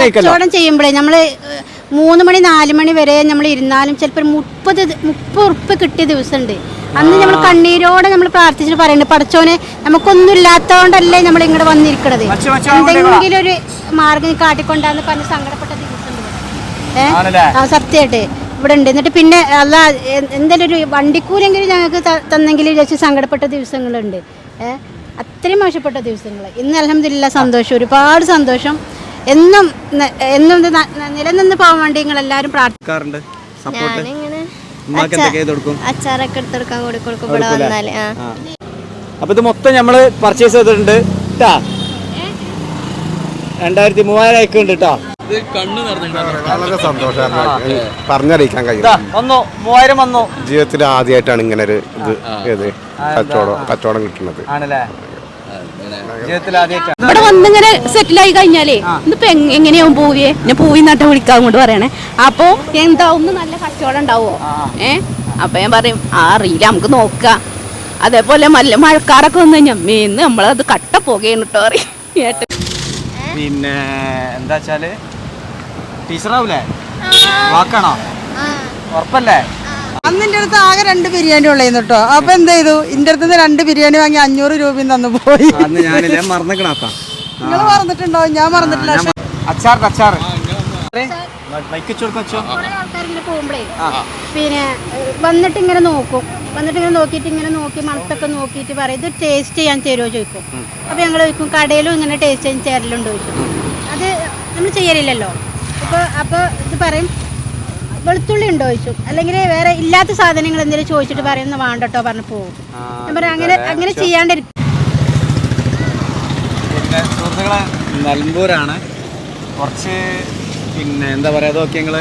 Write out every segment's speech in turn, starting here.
കച്ചവടം ചെയ്യുമ്പോഴേ നമ്മൾ മൂന്ന് മണി നാല് മണി വരെ നമ്മൾ ഇരുന്നാലും ചിലപ്പോൾ മുപ്പത് മുപ്പത് ഉറുപ്പ് കിട്ടിയ ദിവസമുണ്ട് അന്ന് നമ്മൾ കണ്ണീരോടെ നമ്മൾ പ്രാർത്ഥിച്ചിട്ട് പറയുന്നത് പടച്ചോനെ നമുക്കൊന്നും ഇല്ലാത്തതുകൊണ്ടല്ലേ നമ്മൾ ഇങ്ങോട്ട് വന്നിരിക്കണത്. എന്തെങ്കിലും ഒരു മാർഗം കാട്ടിക്കൊണ്ടാന്ന് പറഞ്ഞ് സങ്കടപ്പെട്ട ദിവസമുണ്ട്. ആണല്ലേ? ആ സത്യമായിട്ട് ഇവിടെ ഉണ്ട്. എന്നിട്ട് പിന്നെ അല്ല എന്തെങ്കിലും ഒരു വണ്ടിക്കൂലെങ്കിലും ഞങ്ങൾക്ക് തന്നെങ്കിൽ വെച്ച് സങ്കടപ്പെട്ട ദിവസങ്ങളുണ്ട്. ഏഹ് അത്രയും മോശപ്പെട്ട ദിവസങ്ങൾ ഇന്ന് അലഹമില്ല സന്തോഷം. ഒരുപാട് സന്തോഷം. എന്നും എന്നും നിലനിന്ന് പോകാൻ വേണ്ടി നിങ്ങൾ എല്ലാവരും പ്രാർത്ഥിക്കാറുണ്ട് അച്ചാറൊക്കെ എടുത്തെടുക്കാൻ കൂടി കൊടുക്കും. ഇവിടെ? വന്നാൽ. അപ്പൊ ഇത് മൊത്തം നമ്മൾ പർച്ചേസ് ചെയ്തിട്ടുണ്ട്. ട്ടാ. രണ്ടായിരത്തി മൂവായിരം കേട്ടോ വളരെ സന്തോഷമാണ് പറഞ്ഞറിയിക്കാൻ കഴിയും വന്നു. മൂവായിരം വന്നു. ജീവിതത്തിൽ ആദ്യമായിട്ടാണ് ഇങ്ങനെ ഒരു ഇത് ഏത്? കച്ചവടം കച്ചവടം കിട്ടുന്നത്. ആണല്ലേ? ജീവിതത്തിൽ ആദ്യമായിട്ടാണ്. വന്നിങ്ങനെ സെറ്റിലായി കഴിഞ്ഞാലേ ഇന്നിപ്പോ എങ്- എങ്ങനെയാവും പോവിയെ? ഞാൻ പോയി നട്ട വിളിക്കാൻ കൊണ്ട് പറയണേ. അപ്പോ എന്താവും? ഒന്ന് നല്ല കച്ചവടം ഉണ്ടാവോ? ഏ? അപ്പൊ ഞാൻ പറയും ആ അറിയില്ല നമുക്ക് നോക്കാം. അതേപോലെ നല്ല മഴക്കാറൊക്കെ വന്നു കഴിഞ്ഞാൽ മീന്ന് നമ്മളത് കട്ട പോകുകയാണ് കേട്ടോ അറിയാം പിന്നെ എന്താ വെച്ചാൽ ടീച്ചറാവൂലേ? വാക്കാണോ? ഉറപ്പല്ലേ? അന്ന് എന്റെ അടുത്ത് ആകെ രണ്ട് ബിരിയാണി ഉള്ളേന്ന് കേട്ടോ അപ്പൊ എന്ത് ചെയ്തു? ഇന്റെ അടുത്ത് രണ്ട് ബിരിയാണി വാങ്ങി അഞ്ഞൂറ് രൂപയും തന്നു പോയി. അന്ന് ഞാനില്ല ഞാൻ മറന്നിക്കണാത്ത നിങ്ങൾ മറന്നിട്ടുണ്ടോ? ഞാൻ മറന്നിട്ടില്ല. പക്ഷെ അച്ചാർ അച്ചാർ. പോകുമ്പോഴേ പിന്നെ വന്നിട്ട് ഇങ്ങനെ നോക്കും. വന്നിട്ട് ഇങ്ങനെ നോക്കിട്ട് ഇങ്ങനെ നോക്കി മണത്തൊക്കെ നോക്കിട്ട് പറയും ഇത് ടേസ്റ്റ് ചെയ്യാൻ തരുമോ ചോദിക്കും. അപ്പൊ ഞങ്ങൾ ചോദിക്കും കടയിലും ഇങ്ങനെ ടേസ്റ്റ് ചെയ്യാൻ ചേരലുണ്ട് ചോദിക്കും. അത് നമ്മൾ ചെയ്യലില്ലല്ലോ. അപ്പോൾ അപ്പോൾ ഇത് പറയും വെളുത്തുള്ളി ഉണ്ടോ? ചോദിച്ചു. അല്ലെങ്കിൽ വേറെ ഇല്ലാത്ത സാധനങ്ങൾ എന്തെങ്കിലും ചോദിച്ചിട്ട് പറയുന്ന വേണ്ടട്ടോ പറഞ്ഞു പോകും ഞാൻ പറയാം അങ്ങനെ അങ്ങനെ ചെയ്യാണ്ടിരിക്കും സുഹൃത്തുക്കളെ നിലമ്പൂരാണ്. കുറച്ച് പിന്നെ എന്താ പറയുക അതൊക്കെ ഞങ്ങൾ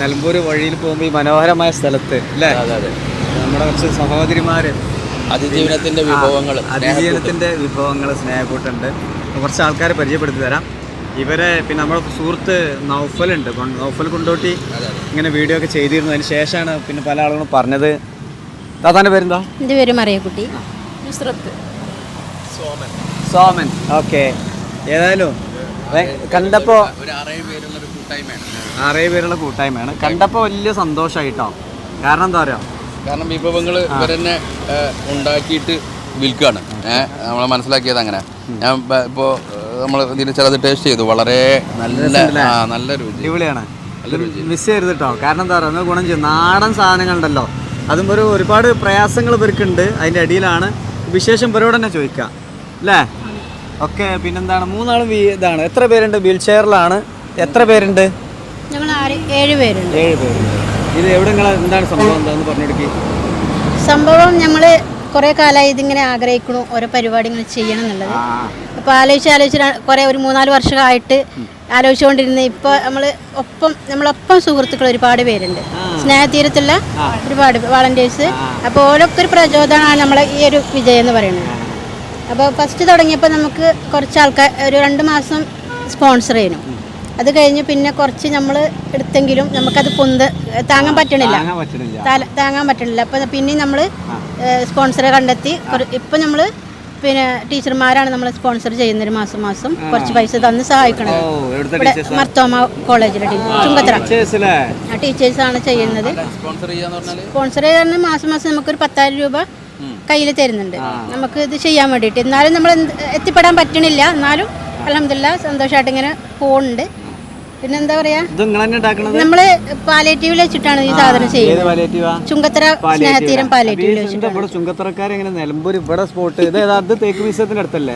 നിലമ്പൂർ വഴിയിൽ പോകുമ്പോൾ ഈ മനോഹരമായ സ്ഥലത്ത് അല്ലേ? നമ്മുടെ കുറച്ച് സഹോദരിമാർ അതിജീവനത്തിന്റെ വിഭവങ്ങൾ അതിജീവനത്തിന്റെ വിഭവങ്ങൾ സ്നേഹക്കൂട്ടുണ്ട്. കുറച്ച് ആൾക്കാരെ പരിചയപ്പെടുത്തി തരാം. ഇവരെ പിന്നെ നമ്മുടെ സുഹൃത്ത് നൗഫലുണ്ട് നൗഫൽ കൊണ്ടോട്ടി ഇങ്ങനെ വീഡിയോ ഒക്കെ ചെയ്തിരുന്നു. അതിന് ശേഷമാണ് പിന്നെ പല ആളുകളും പറഞ്ഞത്. താത്താന്റെ പേരെന്താ? എന്റെ പേര് മറിയക്കുട്ടി. സോമൻ സോമൻ. ഓക്കെ. ഏതായാലും. കണ്ടപ്പോ ആറേ പേരുള്ള കൂട്ടായ്മയാണ്. കണ്ടപ്പോ വലിയ സന്തോഷമായിട്ടോ കാരണം എന്താ പറയാ കാരണം വിഭവങ്ങൾ ഇവരെന്നെ ഉണ്ടാക്കിയിട്ട് വിൽക്കുകയാണ് ഏഹ് നമ്മളെ മനസ്സിലാക്കിയത് അങ്ങനെ. ഞാൻ ഇപ്പോ നമ്മൾ ഇതിന് ചിലത് ടേസ്റ്റ് ചെയ്തു. വളരെ നല്ല നല്ല രുചി. അടിപൊളിയാണ്. മിസ് ചെയ്യരുത് കേട്ടോ കാരണം എന്താ പറയുക ഗുണം ചെയ്യും. നാടൻ സാധനങ്ങളുണ്ടല്ലോ. അതും ഒരു ഒരുപാട് പ്രയാസങ്ങൾ ഇവർക്കുണ്ട്. അതിന്റെ അടിയിലാണ്. വിശേഷം ഇവരോട് തന്നെ ചോദിക്കുക അല്ലേ? ഓക്കെ പിന്നെന്താണ്? മൂന്നാളും വീ- ഇതാണ്. എത്ര പേരുണ്ട്? വീൽ ചെയറിലാണ്. എത്ര പേരുണ്ട്? ഞങ്ങൾ ആറ് ഏഴ് പേരുണ്ട്. ഏഴ് പേരുണ്ട്. ഇത് എവിടെ എന്താണ് സംഭവം? എന്താന്ന് പറഞ്ഞു സംഭവം ഞങ്ങൾ കുറേ കാലമായി ഇതിങ്ങനെ ആഗ്രഹിക്കണു ഓരോ പരിപാടി ഇങ്ങനെ ചെയ്യണം എന്നുള്ളത്. അപ്പോൾ ആലോചിച്ച് ആലോചിച്ച് കുറേ ഒരു മൂന്നാൽ വർഷമായിട്ട് ആലോചിച്ചുകൊണ്ടിരുന്ന ഇപ്പോൾ നമ്മൾ ഒപ്പം നമ്മളൊപ്പം സുഹൃത്തുക്കൾ ഒരുപാട് പേരുണ്ട്. സ്നേഹതീരത്തുള്ള ഒരുപാട് വളണ്ടിയേഴ്സ്. അപ്പോൾ ഓരോക്കെ ഒരു പ്രചോദനമാണ് നമ്മളെ ഈ ഒരു വിജയം എന്ന് പറയുന്നത്. അപ്പോൾ ഫസ്റ്റ് തുടങ്ങിയപ്പോൾ നമുക്ക് കുറച്ച് ആൾക്കാർ ഒരു രണ്ട് മാസം സ്പോൺസർ ചെയ്യുന്നു അത് കഴിഞ്ഞ് പിന്നെ കുറച്ച് നമ്മൾ എടുത്തെങ്കിലും നമുക്കത് പൊന്ത് താങ്ങാൻ പറ്റണില്ല. താങ്ങാൻ പറ്റണില്ല. അപ്പോൾ പിന്നെ നമ്മൾ സ്പോൺസറെ കണ്ടെത്തി. ഇപ്പം നമ്മൾ പിന്നെ ടീച്ചർമാരാണ് നമ്മൾ സ്പോൺസർ ചെയ്യുന്നത് മാസം മാസം. കുറച്ച് പൈസ തന്ന് സഹായിക്കണത്. ഇവിടെ മർത്തോമ കോളേജിലെ ചുങ്കത്തറ. ടീച്ചേഴ്സാണ് ചെയ്യുന്നത്. സ്പോൺസർ ചെയ്യാന്ന് പറഞ്ഞാൽ സ്പോൺസർ ചെയ്യാൻ മാസം മാസം നമുക്കൊരു പത്തായിരം രൂപ കയ്യിൽ തരുന്നുണ്ട്. നമുക്ക് ഇത് ചെയ്യാൻ വേണ്ടിയിട്ട്. എന്നാലും നമ്മൾ എത്തിപ്പെടാൻ പറ്റണില്ല. എന്നാലും അലഹമില്ല സന്തോഷമായിട്ട് ഇങ്ങനെ പോകുന്നുണ്ട് പിന്നെ എന്താ പറയാ? നമ്മൾ പാലേറ്റീവിൽ വെച്ചിട്ടാണ് ഈ സാധനം ചെയ്യുന്നത്. ചുങ്കത്തറ സ്നേഹതീരം പാലേറ്റീവിൽ ഇവിടെ ചുങ്കത്തറക്കാർ എങ്ങനെ നിലമ്പൂർ ഇവിടെ സ്പോട്ട് ഇത് അത് തേക്ക് മീസത്തിന്റെ അടുത്തല്ലേ?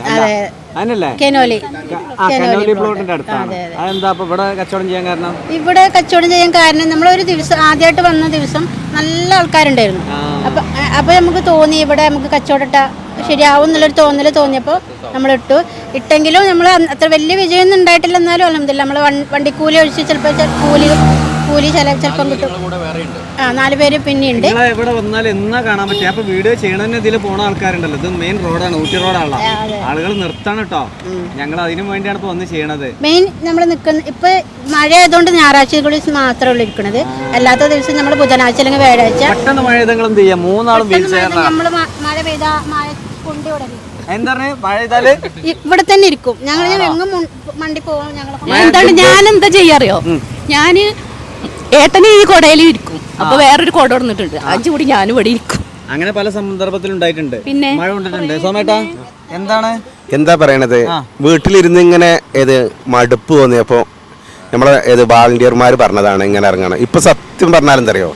ഇവിടെ കച്ചവടം ചെയ്യാൻ കാരണം? ഇവിടെ കച്ചവടം ചെയ്യാൻ കാരണം നമ്മൾ ഒരു ദിവസം ആദ്യമായിട്ട് വന്ന ദിവസം നല്ല ആൾക്കാരുണ്ടായിരുന്നു. അപ്പൊ അപ്പൊ നമുക്ക് തോന്നി ഇവിടെ നമുക്ക് കച്ചവടം ഇട്ടാ ശരിയാവും എന്നുള്ളൊരു തോന്നൽ തോന്നിയപ്പോൾ നമ്മൾ ഇട്ടു ഇട്ടെങ്കിലും നമ്മൾ അത്ര വലിയ വിജയമൊന്നും ഉണ്ടായിട്ടില്ല എന്നാലും അലഹമില്ല നമ്മൾ വണ്ടിക്കൂലി ഒഴിച്ച് ചിലപ്പോൾ കൂലി കൂലി ചില ചിലപ്പം കിട്ടും. ആ നാല് പേര് പിന്നെയുണ്ട് ഇവിടെ വന്നാൽ എന്നാ കാണാൻ പറ്റും? അപ്പൊ വീഡിയോ ചെയ്യണതിന് ഇതിൽ പോണ ആൾക്കാരുണ്ടല്ലോ. ഇത് മെയിൻ റോഡാണ് ഊട്ടി റോഡാണല്ലോ ആളുകൾ നിർത്താണ് കേട്ടോ. ഞങ്ങൾ അതിനു വേണ്ടിയാണ് ഇപ്പൊ വന്ന് ചെയ്യണത്. മെയിൻ നമ്മൾ നിൽക്കുന്ന ഇപ്പൊ മഴ ആയതുകൊണ്ട് ഞായറാഴ്ചകളിൽ മാത്രമേ ഉള്ളൂ ഇരിക്കുന്നത് അല്ലാത്ത ദിവസം നമ്മൾ ബുധനാഴ്ച അല്ലെങ്കിൽ വ്യാഴാഴ്ച. പെട്ടെന്ന് മഴ എന്ത് ചെയ്യാം? മൂന്നാളും നമ്മൾ മഴ പെയ്താ മഴ കൊണ്ട് മഴ ഇവിടെ തന്നെ ഇരിക്കും. ഞങ്ങൾ എങ്ങും മണ്ടി പോകും ഞങ്ങൾ എന്താണ് ഞാൻ എന്താ ചെയ്യാറിയോ ഞാൻ ഏട്ടന് ഈ കൊടയിൽ ഇരിക്കും. അപ്പൊ വേറൊരു കൊട വന്നിട്ടുണ്ട് അഞ്ചു കൂടി ഞാനും ഇവിടെ ഇരിക്കും. അങ്ങനെ പല സന്ദർഭത്തിലും ഉണ്ടായിട്ടുണ്ട്. പിന്നെ? മഴ കൊണ്ടിട്ടുണ്ട്. സോമേട്ടാ എന്താണ്? എന്താ പറയണത്? വീട്ടിലിരുന്ന് ഇങ്ങനെ ഏത് മടുപ്പ് തോന്നിയപ്പോൾ നമ്മളെ ഏത് വാളണ്ടിയർമാർ പറഞ്ഞതാണ് ഇങ്ങനെ ഇറങ്ങണം. ഇപ്പൊ സത്യം പറഞ്ഞാൽ എന്തറിയോ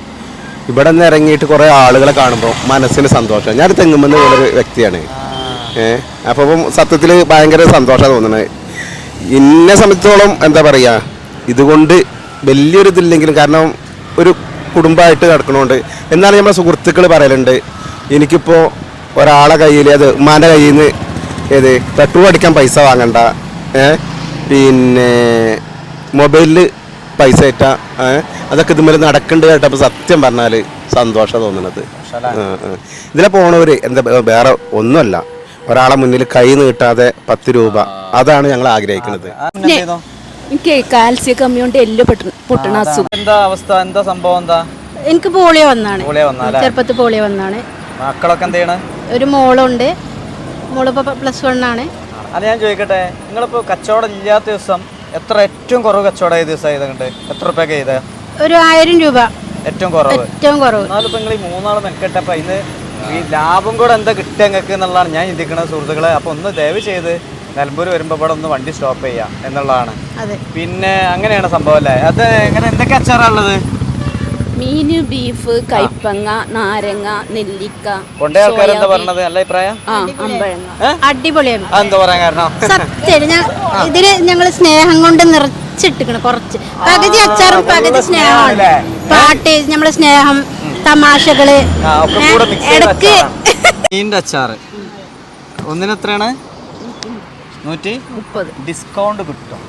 ഇവിടെ നിന്ന് ഇറങ്ങിയിട്ട് കുറേ ആളുകളെ കാണുമ്പോൾ മനസ്സിന് സന്തോഷം. ഞാൻ തെങ്ങുമെന്ന് ഉള്ളൊരു വ്യക്തിയാണ്. ഏഹ് അപ്പം സത്യത്തിൽ ഭയങ്കര സന്തോഷമാണ് തോന്നുന്നത്. എന്നെ സംബന്ധിച്ചോളം എന്താ പറയുക ഇതുകൊണ്ട് വലിയൊരു ഇതില്ലെങ്കിലും കാരണം ഒരു കുടുംബമായിട്ട് നടക്കണോണ്ട്. എന്നാലും നമ്മളെ സുഹൃത്തുക്കൾ പറയലുണ്ട് എനിക്കിപ്പോൾ ഒരാളെ കയ്യിൽ അത് ഉമ്മാന്റെ കയ്യിൽ നിന്ന് ഏത് പെട്രോൾ അടിക്കാൻ പൈസ വാങ്ങണ്ട പിന്നെ മൊബൈലിൽ പൈസ ഇട്ട അതൊക്കെ ഇതുമ്മേൽ നടക്കേണ്ടത് കേട്ടപ്പോൾ സത്യം പറഞ്ഞാൽ സന്തോഷം തോന്നുന്നത്. ഇതിലെ പോണവര് എന്താ വേറെ ഒന്നുമല്ല. ഒരാളെ മുന്നിൽ കൈ നീട്ടാതെ പത്ത് രൂപ. അതാണ് ഞങ്ങൾ ആഗ്രഹിക്കുന്നത് എനിക്ക് കാൽസ്യം കമ്മി കൊണ്ട് എല്ലാം പൊട്ടണ അസുഖം. എന്താ അവസ്ഥ? എന്താ സംഭവം? എന്താ? എനിക്ക് പോളിയോ വന്നാണ്. പോളിയോ വന്നാലേ ചെറുപ്പത്തിൽ പോളിയോ വന്നാണ്. മക്കളൊക്കെ എന്ത് ചെയ്യണേ ഒരു മോളുണ്ട്. മോളിപ്പോ പ്ലസ് വൺ ആണ് അത് ഞാൻ ചോദിക്കട്ടെ നിങ്ങളിപ്പോ കച്ചവടം ഇല്ലാത്ത ദിവസം എത്ര ഏറ്റവും കുറവ് കച്ചവടം ചെയ്ത ദിവസം ചെയ്തുണ്ട് എത്ര രൂപ ചെയ്ത? ഒരു ആയിരം രൂപ. ഏറ്റവും കുറവ്. ഏറ്റവും കുറവ്. എന്നാലും നിങ്ങൾ ഈ മൂന്നാൾ മെനക്കെട്ടപ്പോ ഇന്ന് ഈ ലാഭം കൂടെ എന്താ കിട്ടുക നിങ്ങൾക്ക് എന്നുള്ളതാണ് ഞാൻ ചിന്തിക്കുന്നത് സുഹൃത്തുക്കളെ. അപ്പൊ ഒന്ന് ദയവ് ചെയ്ത് നിലമ്പൂർ വരുമ്പോൾ ഇവിടെ ഒന്ന് വണ്ടി സ്റ്റോപ്പ് ചെയ്യാം എന്നുള്ളതാണ്. പിന്നെ അങ്ങനെയാണ് സംഭവം അല്ലേ? അത് എങ്ങനെ എന്തൊക്കെ അച്ചാറുള്ളത് മീൻ ബീഫ് കൈപ്പങ്ങ നാരങ്ങ നെല്ലിക്ക കൊണ്ടേ ആൾക്കാർ എന്താ പറഞ്ഞത്? നല്ല അഭിപ്രായം? അടിപൊളിയാണ്. പറയാൻ കാരണം? സത്യം ഞാൻ ഇതിൽ ഞങ്ങൾ സ്നേഹം കൊണ്ട് നിറച്ചിട്ടിക്കണ് കുറച്ച്. പകുതി അച്ചാറും പകുതി സ്നേഹമാണ്. പാട്ട് നമ്മളെ സ്നേഹം തമാശകൾ. ഇടയ്ക്ക് മീനിന്റെ അച്ചാറ്. ഒന്നിന് എത്രയാണ് നൂറ്റി മുപ്പത്. ഡിസ്കൗണ്ട് കിട്ടും.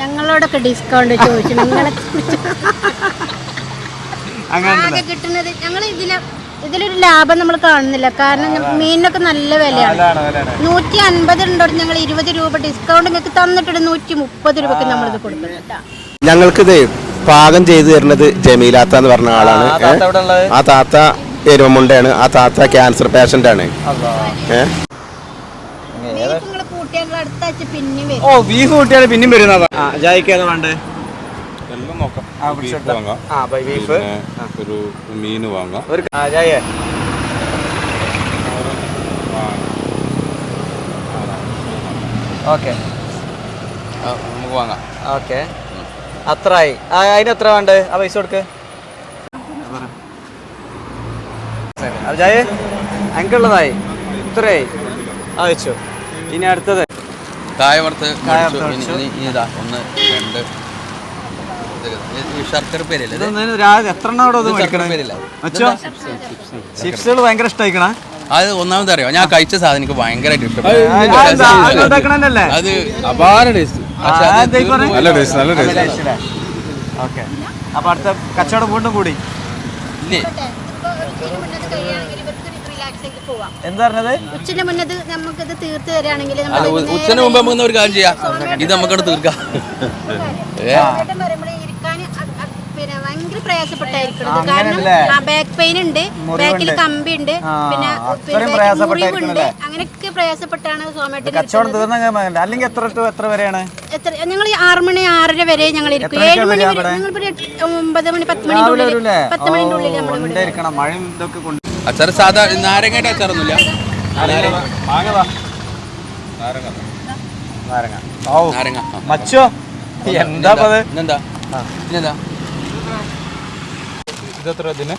ഞങ്ങളോടൊക്കെ ഡിസ്കൗണ്ട് ചോദിച്ചു. നിങ്ങളെ അങ്ങനെ ആകെ കിട്ടുന്നത് ഞങ്ങൾ ഇതിൽ ഇതിലൊരു ലാഭം നമ്മൾ കാണുന്നില്ല. കാരണം മീനിനൊക്കെ നല്ല വിലയാണ്. നൂറ്റി അൻപത് ഉണ്ടോ ഞങ്ങൾ ഇരുപത് രൂപ ഡിസ്കൗണ്ട് നിങ്ങൾക്ക് തന്നിട്ടുണ്ട്. നൂറ്റി മുപ്പത് രൂപക്ക് നമ്മളിത് കൊടുക്കുന്നുണ്ട് ഞങ്ങൾക്കിത് പാകം ചെയ്തു തരുന്നത് ജമീലാത്ത എന്ന് പറഞ്ഞ ആളാണ്. ആ താത്ത ഉള്ളത് ആ താത്ത എരുവമുണ്ടയാണ് ആ താത്ത ക്യാൻസർ പേഷ്യന്റ് ആണ്. അല്ലാ. ഏ നിങ്ങൾ കൂട്ടിയാൽ അടുത്ത ആഴ്ച പിന്നെ വരും ഓ ബീഫ് കൂട്ടിയാൽ പിന്നെയും വരുന്നതാ ആ ജായിക്ക് ഏതാ വേണ്ടേ? എല്ലാം നോക്കാം. ആ ബീഫ് വാങ്ങാം. ആ ബീഫ് ഒരു മീൻ വാങ്ങാം. ഒരു ആ ജായേ. ഓക്കെ. നമുക്ക് വാങ്ങാം. ഓക്കെ. അത്രയായി അതിന് എത്ര വേണ്ട? ആ പൈസ കൊടുക്ക്. അത് ജായേ. ഉള്ളതായി ഇത്രയായി. ആ വെച്ചു. ഇനി അടുത്തത്. കായ വറുത്ത് ഇതാ ഒന്ന് രണ്ട്. ചിപ്സുകൾ ഭയങ്കര ഇഷ്ടമായിക്കണ അത് ഒന്നാമത് അറിയോ? ഞാൻ കഴിച്ച സാധനം എനിക്ക് ഭയങ്കരമായിട്ട് ഇഷ്ടപ്പെട്ടു. അത് അപാര ടേസ്റ്റ്. നല്ല ടേസ്റ്റ് നല്ല ടേസ്റ്റ്. ഓക്കെ. അപ്പൊ അടുത്ത കച്ചവടം വീണ്ടും കൂടി. ഇല്ലേ? എന്താ പറഞ്ഞത്? ഉച്ചന്റെ മുന്നത് നമുക്ക് ഇത് തീർത്ത് തരാണെങ്കിൽ ഉച്ചന് മുമ്പ് നമുക്ക് ഒരു കാര്യം ചെയ്യാം. ഇത് നമുക്കവിടെ തീർക്കാം. പിന്നെ ഭയങ്കര കാരണം? ബാക്ക് പെയിൻ ഉണ്ട് ബാക്കിൽ കമ്പി ഉണ്ട് പിന്നെ മുറിവുണ്ട്. അങ്ങനെയൊക്കെ പ്രയാസപ്പെട്ടാണ് സോമേട്ടൻ കച്ചവടം അല്ലെങ്കിൽ എത്ര എത്ര വരെയാണ്? എത്ര ഞങ്ങൾ ആറ് മണി ആറര വരെ ഞങ്ങൾ ഇരിക്കും. ഏഴ് മണി വരെ? ഞങ്ങൾ ഒമ്പത് മണി പത്ത് മണി പത്ത് മണിന്റെ ഉള്ളിൽ നമ്മൾ അച്ചാറ് സാധാ നാരങ്ങയുടെ അച്ചാറൊന്നുമില്ല. നാരങ്ങ. മച്ചോ. എന്താ ഇതെത്ര ഇതിന്?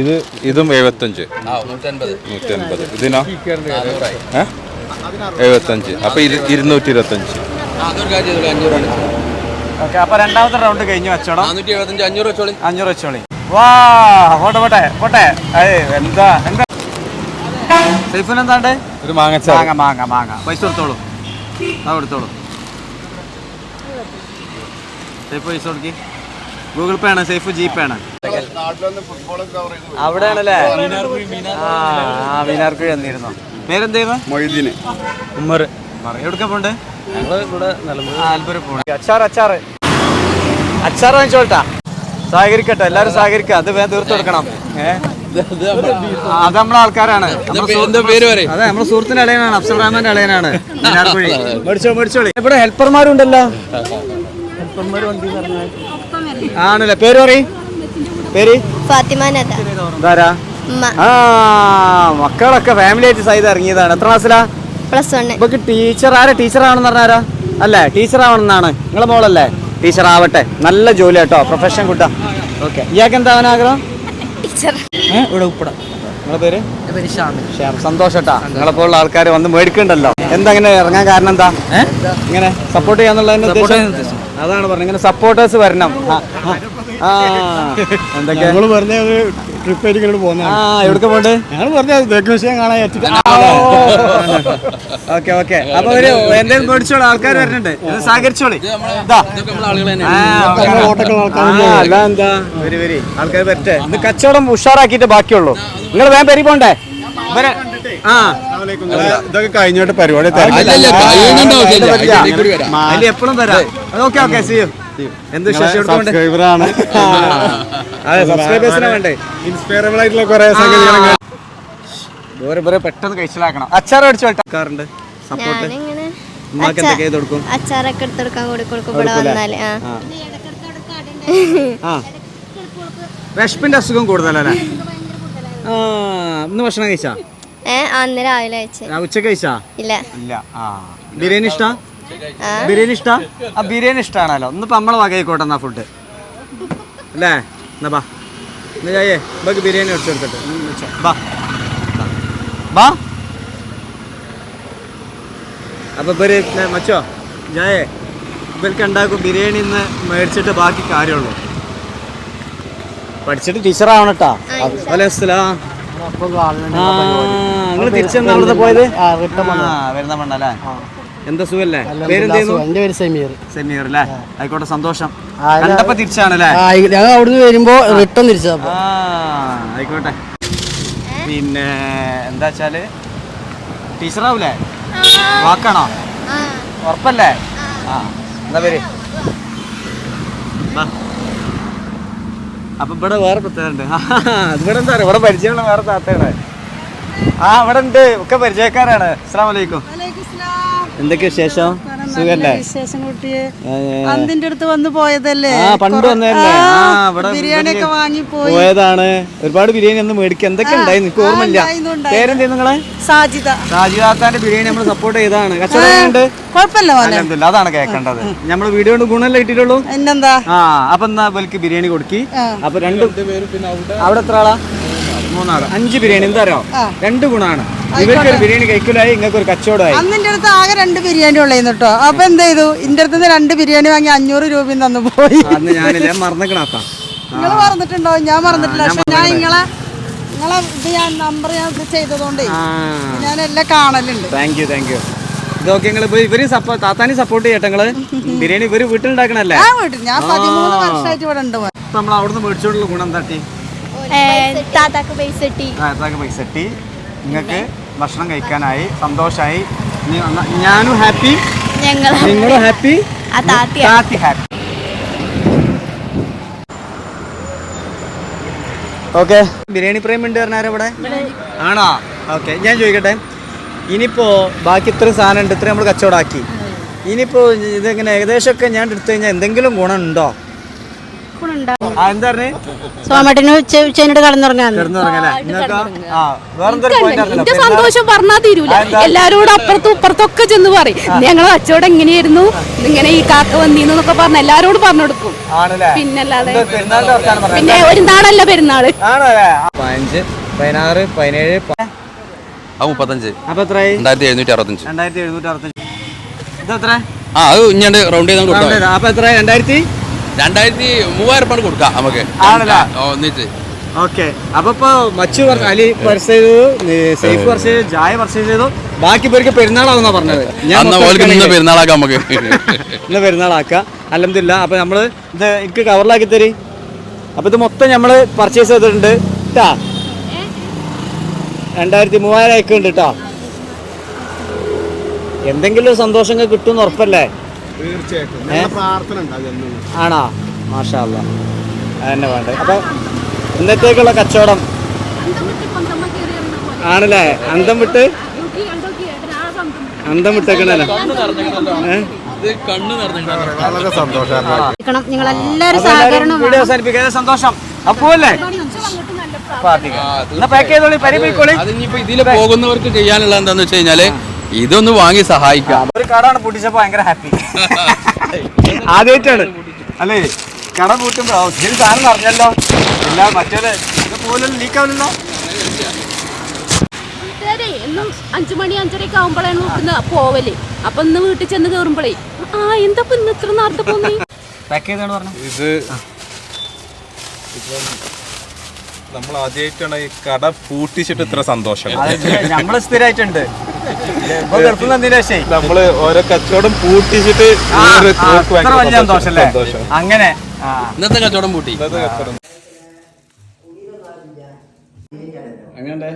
ഇത് ഇതും എഴുപത്തഞ്ച്. ആ നൂറ്റൻപത്. ഇതിനോ? എഴുപത്തഞ്ച്. അപ്പൊ ഇരു- ഇരുന്നൂറ്റി ഇരുപത്തഞ്ച് ആ ഓക്കെ അപ്പൊ രണ്ടാമത്തെ റൗണ്ട് കഴിഞ്ഞു വെച്ചോളാം നാനൂറ്റി എഴുപത്തഞ്ച് അഞ്ഞൂറ് വെച്ചോളി. അഞ്ഞൂറ് വെച്ചോളി. വാ പോട്ടെ പോട്ടെ പോട്ടെ. ഏയ് എന്താ എന്താ? സൈഫിന് എന്താണ്ട്? ഒരു മാങ്ങ മാങ്ങ മാങ്ങ മാങ്ങ. പൈസ കൊടുത്തോളൂ. ആ കൊടുത്തോളൂ. സൈഫ് പൈസ കൊടുക്കി. ഗൂഗിൾ പേ ആണ് സേഫ് ജി പേ ആണ്. അവിടെയാണല്ലേ? ആ മീനാർക്കുഴി എന്തായിരുന്നു പേരെന്തായിരുന്നു? മൊയ്തീന്. ഉമ്മർ. എവിടുക്ക പോണ്ട്? ഇവിടെ അച്ചാർ അച്ചാർ. അച്ചാർ വാങ്ങിച്ചോട്ടാ. സഹകരിക്കട്ടെ എല്ലാരും സഹകരിക്കുക. അത് വേഗം തീർത്തു കൊടുക്കണം. അത് നമ്മളെ ആൾക്കാരാണ്. അതെ നമ്മുടെ സുഹൃത്തിന്റെ ഇളയനാണ് അഫ്സൽ റഹ്മാന്റെ ഇളയനാണ്. മീനാർക്കുഴി. മേടിച്ചോ മേടിച്ചോളി ഇവിടെ ഹെൽപ്പർമാരുണ്ടല്ലോ. ആണല്ലേ. പേര് പറയും. പേര്? ഫാത്തിമ നദ. ഇതാരാ? ഉമ്മ. ആ മക്കളൊക്കെ ഫാമിലി ആയിട്ട് സൈഡ് ഇറങ്ങിയതാണ്. എത്ര ക്ലാസ്സിലാ? Plus one. ഇപ്പൊക്ക് ടീച്ചർ ആരാ? ടീച്ചർ ആണെന്ന് പറഞ്ഞാരാ അല്ലേ? ടീച്ചർ ആവണമെന്നാണ്. നിങ്ങളെ മോളല്ലേ? ടീച്ചർ ആവട്ടെ. നല്ല ജോലി കേട്ടോ. പ്രൊഫഷൻ കൂട്ടാ ഓക്കെ ഇയാൾക്ക് എന്താ അവൻ ആഗ്രഹം? ഇവിടെ ഉപ്പട. നിങ്ങളെ പേര്? ശ്യാം സന്തോഷട്ടാ നിങ്ങളെ പോലുള്ള ആൾക്കാർ വന്ന് മേടിക്കണ്ടല്ലോ. എന്താ ഇങ്ങനെ ഇറങ്ങാൻ കാരണം എന്താ? ഇങ്ങനെ സപ്പോർട്ട് ചെയ്യാന്നുള്ളതിന്റെ ഉദ്ദേശം? അതാണ് പറഞ്ഞത്. ഇങ്ങനെ സപ്പോർട്ടേഴ്സ് വരണം. ആ, എന്തൊക്കെ പറഞ്ഞ ഒരു ട്രിപ്പ് ആയിട്ട് ഇങ്ങോട്ട് പോകുന്ന ആ എവിടേക്ക് പോണ്ട്? ഞങ്ങൾ പറഞ്ഞ ദഗ്നവിഷയം കാണാൻ ഓക്കെ ഓക്കെ. അപ്പൊ ഒരു എന്തെങ്കിലും മേടിച്ചോളൂ ആൾക്കാർ വരുന്നുണ്ട് ഇത് സഹകരിച്ചോളി. എന്താ? വരി വരി. ആൾക്കാർ വരട്ടെ. ഇത് കച്ചവടം ഉഷാറാക്കിയിട്ട് ബാക്കിയുള്ളൂ. നിങ്ങൾ വേഗം പെരി പോണ്ടേ? ഇവരെ ആ. ഇതൊക്കെ കഴിഞ്ഞോട്ട് പരിപാടി എപ്പോഴും തരാം. ഓക്കെ ഓക്കെ സി യു എന്ത് ശശി എടുത്തോണ്ട് സബ്സ്ക്രൈബറാണ് അതെ സബ്സ്ക്രൈബേഴ്സിനെ വേണ്ടേ? ഇൻസ്പയറബിൾ ആയിട്ടുള്ള കുറെ പെട്ടെന്ന് കഴിച്ചിലാക്കണം. അച്ചാർ അടിച്ചു വെട്ടാറുണ്ട് സപ്പോർട്ട് ഞാനിങ്ങനെ ഉമ്മാക്ക് എന്തൊക്കെ ചെയ്ത് കൊടുക്കും അച്ചാറൊക്കെ എടുത്തെടുക്കാൻ കൊടുക്കും ഇവിടെ? വന്നാൽ വിശപ്പിന്റെ അസുഖം കൂടുതലല്ലേ? ആ ഇന്ന് ഭക്ഷണം കഴിച്ചാ? അന്ന് രാവിലെ ഉച്ചയ്ക്ക് കഴിച്ചാ? ഇല്ല. ഇല്ല. ആ. ബിരിയാണി ഇഷ്ടാ? ബിരിയാണി ഇഷ്ടാ? ആ ബിരിയാണി ഇഷ്ടാണല്ലോ. ഇപ്പം നമ്മളെ വകയിക്കോട്ടെ എന്നാ ഫുഡ് അല്ലേ? എന്നാ ബാ. എന്നാ ചായേ നമുക്ക് ബിരിയാണി വെച്ച് കൊടുത്തിട്ട്. ബാ ബാ. ബാ. അപ്പൊ ഇവർ മച്ചോ ജായേ ഇവർക്ക് ഉണ്ടാക്കും ബിരിയാണി ഇന്ന് മേടിച്ചിട്ട് ബാക്കി കാര്യമുള്ളൂ. പഠിച്ചിട്ട് ടീച്ചർ ആവണട്ടാ വലസ്സലാം നിങ്ങൾ തിരിച്ചെന്താ പോയത്? ആ വരുന്ന മണ്ണല്ലേ എന്താ സുഖല്ലേ? എന്റെ പേര് സമീർ. സെമീർ അല്ലേ ആയിക്കോട്ടെ സന്തോഷം. കണ്ടപ്പോ തിരിച്ചാണല്ലേ? ഞങ്ങൾ അവിടുന്ന് വരുമ്പോ റിട്ടേൺ തിരിച്ചപ്പോ ആ ആയിക്കോട്ടെ. പിന്നെ എന്താ വെച്ചാൽ ടീച്ചറാവൂലേ? വാക്കാണോ? ഉറപ്പല്ലേ? ആ എന്താ പേര്. അപ്പൊ ഇവിടെ വേറെ പ്രത്യേകത ഇവിടെ എന്താ ഇവിടെ പരിചയമുള്ള വേറെ താത്തയാണ്. ആ ഇവിടെ ഉണ്ട്. ഒക്കെ പരിചയക്കാരാണ്. അസ്സാം വലൈക്കും എന്തൊക്കെ വിശേഷം? സുഖല്ലേ? വിശേഷം കുട്ടിയെ. അന്തിന്റെ അടുത്ത് വന്ന് പോയതല്ലേ? പണ്ട് വന്നതല്ലേ? ബിരിയാണി ഒക്കെ വാങ്ങി പോയി. പോയതാണ്. ഒരുപാട് ബിരിയാണി ഒന്ന് മേടിക്കുക എന്തൊക്കെ ഉണ്ടായി? എനിക്ക് ഓർമ്മയില്ല. പേരെന്തേ നിങ്ങളെ? സാജിത ഷാജിദാത്താന്റെ ബിരിയാണി നമ്മൾ സപ്പോർട്ട് ചെയ്താണ് കച്ചവടം അതാണ് കേൾക്കേണ്ടത്. നമ്മൾ വീഡിയോ കൊണ്ട് ഗുണമല്ലേ ഇട്ടിട്ടുള്ളൂ എന്നെന്താ ആ അപ്പൊ എന്നാ ഇവർക്ക് ബിരിയാണി കൊടുക്കി. അപ്പൊ രണ്ട് അവിടെ എത്ര ആളാ? മൂന്നാൾ. അഞ്ച് ബിരിയാണി. എന്താ അറിയോ? രണ്ട് ഗുണാണ്. ഇവർക്ക് ഒരു ബിരിയാണി കഴിക്കലായി നിങ്ങൾക്ക് ഒരു കച്ചവടമായി. അന്നിന്റെ അടുത്ത് ആകെ രണ്ട് ബിരിയാണി ഉള്ളേന്ന് കേട്ടോ. അപ്പൊ എന്ത് ചെയ്തു? ഇന്റെ അടുത്ത് നിന്ന് രണ്ട് ബിരിയാണി വാങ്ങി അഞ്ഞൂറ് രൂപയും തന്നു പോയി. അന്ന് ഞാൻ മറന്നേക്കണാപ്പാ നിങ്ങൾ മറന്നിട്ടുണ്ടോ? ഞാൻ മറന്നിട്ടില്ല. പക്ഷെ ഞാൻ നിങ്ങളെ നിങ്ങളെ ഇത് ഞാൻ നമ്പർ ഞാൻ ഇത് ചെയ്തതുകൊണ്ടേ ഞാൻ എല്ലാം കാണലുണ്ട്. താങ്ക് യു താങ്ക് യു ഇതൊക്കെ നിങ്ങൾ ഇവർ താത്താനി സപ്പോർട്ട് ചെയ്യട്ടെ നിങ്ങൾ ബിരിയാണി ഇവർ വീട്ടിലുണ്ടാക്കണല്ലേ? ഞാൻ പതിമൂന്ന് വർഷമായിട്ട് ഇവിടെ ഉണ്ട് നമ്മൾ അവിടുന്ന് മേടിച്ചോണ്ടുള്ള ഗുണം തട്ടി താത്താക്ക് പൈസ കിട്ടി താത്താക്ക് പൈസ കിട്ടി നിങ്ങൾക്ക് ഭക്ഷണം കഴിക്കാനായി സന്തോഷമായി ഞാനും ഹാപ്പി നിങ്ങളും ഹാപ്പി താത്തി ഹാപ്പി ഓക്കെ ബിരിയാണി പ്രേം ഉണ്ട് പറഞ്ഞാരോ ഇവിടെ? ആണോ? ഓക്കെ ഞാൻ ചോദിക്കട്ടെ. ഇനിയിപ്പോ ബാക്കി ഇത്രയും സാധനം ഉണ്ട് ഇത്രയും നമ്മൾ കച്ചവടമാക്കി. ഇനിയിപ്പോ ഇതെങ്ങനെ ഏകദേശമൊക്കെ ഞാൻ എടുത്തു കഴിഞ്ഞാൽ എന്തെങ്കിലും ഗുണം എന്താ കടന്നുറങ്ങാന്ന്. എന്റെ സന്തോഷം പറഞ്ഞാ തീരൂല. എല്ലാരോടും അപ്പുറത്തും ഇപ്പുറത്തൊക്കെ ചെന്ന് പറയും. ഞങ്ങളെ കച്ചവടം എങ്ങനെയായിരുന്നു? ഇങ്ങനെ ഈ കാക്ക വന്നീന്നൊക്കെ പറഞ്ഞ എല്ലാരോടും പറഞ്ഞു കൊടുക്കും. ആണല്ലേ? പിന്നല്ലാതെ. പിന്നെ ഒരു നാളല്ല പെരുന്നാൾ. ആണല്ലേ പതിനഞ്ച് പതിനാറ് പതിനേഴ് മുപ്പത്തഞ്ച്. അപ്പൊ എത്രയായി? രണ്ടായിരത്തി എഴുന്നൂറ്റി അറുപത്തഞ്ച് രണ്ടായിരത്തി എഴുന്നൂറ്റി അറുപത്തഞ്ച് ഇത് എത്ര ആ അത് ഞാൻ റൗണ്ട് ചെയ്താൽ കൊടുക്കാം അപ്പൊ എത്ര രണ്ടായിരത്തി? രണ്ടായിരത്തി മൂവായിരം രൂപ കൊടുക്കാം നമുക്ക്. ആണല്ലേ? ഒന്നിച്ച്. ഓക്കെ. അപ്പൊ ഇപ്പൊ മച്ചു പറഞ്ഞു അലി പർച്ചേസ് ചെയ്തു സേഫ് പർച്ചേസ് ചെയ്തു ജായ പർച്ചേസ് ചെയ്തു. ബാക്കി പേർക്ക് പെരുന്നാളാവുന്ന പറഞ്ഞത്. ഞാൻ പെരുന്നാളാക്കാം നമുക്ക്. ഇന്ന് പെരുന്നാളാക്കാം. അല്ലെന്നില്ല അപ്പൊ നമ്മൾ ഇത് എനിക്ക് കവറിലാക്കി തരി. അപ്പൊ ഇത് മൊത്തം നമ്മൾ പർച്ചേസ് ചെയ്തിട്ടുണ്ട് കേട്ടാ രണ്ടായിരത്തി മൂവായിരം അയക്കുന്നുണ്ട് കേട്ടോ എന്തെങ്കിലും സന്തോഷങ്ങൾ കിട്ടുമെന്ന് ഉറപ്പല്ലേ? തീർച്ചയായിട്ടും. ആണോ? മാഷാല്ല അതന്നെ വേണ്ട. അപ്പൊ ഇന്നത്തേക്കുള്ള കച്ചവടം? ആണല്ലേ? അന്തം വിട്ട്? അന്തം വിട്ടേക്കണല്ലോ? വളരെ സന്തോഷമാണ് നിങ്ങൾ എല്ലാവരും സഹകരണം വീഡിയോ സന്തോഷം? അപ്പോ അല്ലേ ഇതിൽ പോകുന്നവർക്ക് ചെയ്യാനുള്ള എന്താന്ന് വെച്ച് കഴിഞ്ഞാൽ ഇതൊന്ന് വാങ്ങി സഹായിക്കാം. കടാണ് പൂട്ടിച്ചപ്പോ ഭയങ്കര ഹാപ്പി ആദ്യമായിട്ടാണ്. അല്ലേ? കട പൂട്ടുമ്പോ ഒത്തിരി സാധനം പറഞ്ഞല്ലോ. ഇല്ല മറ്റേ പോലും ലീക്ക് ആവില്ലല്ലോ എന്നും അഞ്ചു മണി അഞ്ചരയൊക്കെ ആവുമ്പോഴാണ് ഇന്ന് പോവൽ. അപ്പൊ ഇന്ന് വീട്ടിൽ ചെന്ന് കേറുമ്പോഴേ ആ എന്താ ഇന്ന് ഇത്ര നേരത്തെ പോന്നേ? പാക്ക് ചെയ്താണ് പറഞ്ഞു. ഇത് ഇപ്പം നമ്മൾ ആദ്യമായിട്ടാണ് ഈ കട പൂട്ടിച്ചിട്ട് ഇത്ര സന്തോഷം. നമ്മൾ സ്ഥിരമായിട്ടുണ്ട് നമ്മൾ ഓരോ കച്ചവടം പൂട്ടിച്ചിട്ട് അങ്ങനെ ഇന്നത്തെ കച്ചവടം പൂട്ടി. ഇന്നത്തെ കച്ചവടം. അങ്ങനെ